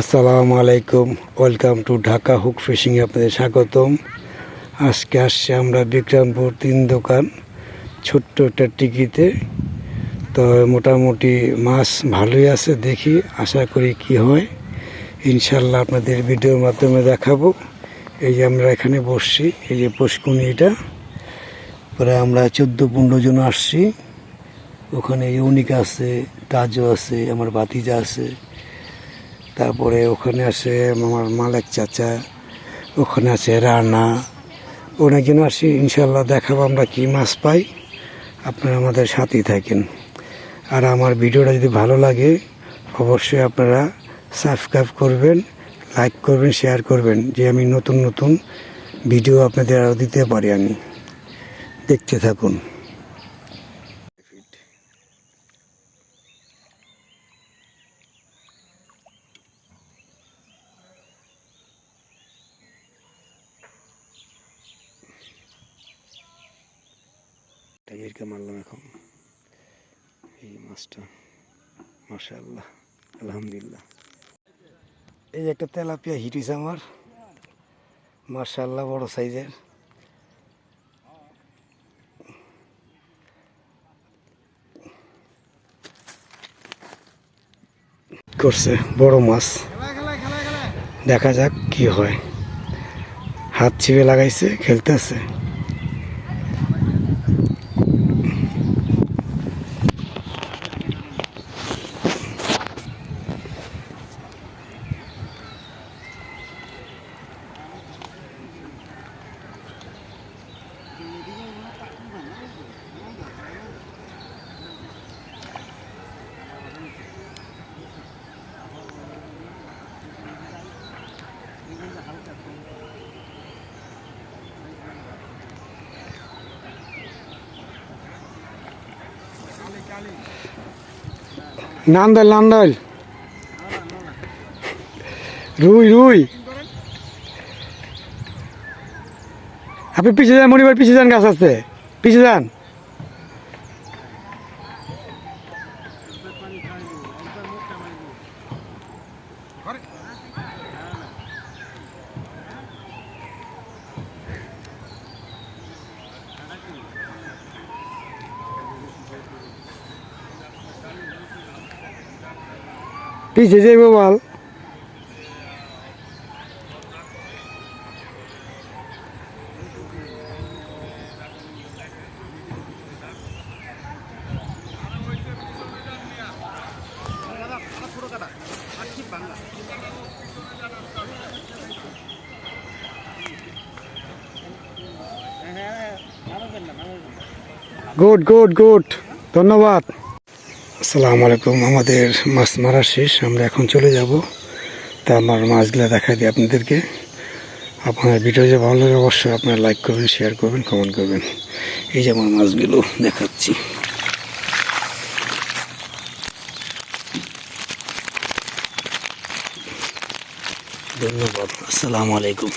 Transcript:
আসসালামু আলাইকুম, welcome to Dhaka hook fishing আপনাদের স্বাগতম। আজকে আসছে আমরা বিক্রমপুর তিন দোকান, ছোট্ট একটা টিকিতে। তো মোটামুটি মাছ ভালোই আছে দেখি, আশা করি কি হয়। ইনশাল্লাহ আপনাদের ভিডিওর মাধ্যমে দেখাবো। এই যে আমরা এখানে বসছি, এই যে পুষ্কুনি এটা। পরে আমরা চোদ্দ পনেরো জন আসছি। ওখানে ইউনিক আছে তাজও আছে, আমার বাতিজা আছে। তারপরে ওখানে আছে আমার মালেক চাচা, ওখানে আছে রানা। অনেকজন আসি ইনশাল্লাহ দেখাবো আমরা কী মাছ পাই। আপনারা আমাদের সাথেই থাকেন। আর আমার ভিডিওটা যদি ভালো লাগে, অবশ্যই আপনারা সাবস্ক্রাইব করবেন, লাইক করবেন, শেয়ার করবেন, যে আমি নতুন নতুন ভিডিও আপনাদের আরও দিতে পারি আমি। দেখতে থাকুন। টাইগারকে মারলাম এখন। এই মাছটা, মাশাআল্লাহ, আলহামদুলিল্লাহ। এই যে একটা তেলাপিয়া হিট আমার। মার্শাল্লাহ বড় সাইজের। করছে বড় মাছ। দেখা যাক কি হয়। হাত ছিপে লাগাইছে, খেলতেছে। নান্দাল নান্দাল। রুই রুই। আপনি পিছিয়ে যান মনিবার পিছিয়ে যান গাছ আছে। পিছিয়ে যান। পিছিয়ে যাইব বল গুড গুড গুড ধন্যবাদ আসসালামু আলাইকুম। আমাদের মাছ মারা শেষ। আমরা এখন চলে যাব। তা আমার মাছগুলো দেখা দিই আপনাদেরকে। আপনার ভিডিও যে ভালো লাগে অবশ্যই আপনারা লাইক করবেন শেয়ার করবেন কমেন্ট করবেন। এই যে আমার মাছগুলো দেখাচ্ছি। ধন্যবাদ। আসসালামু আলাইকুম।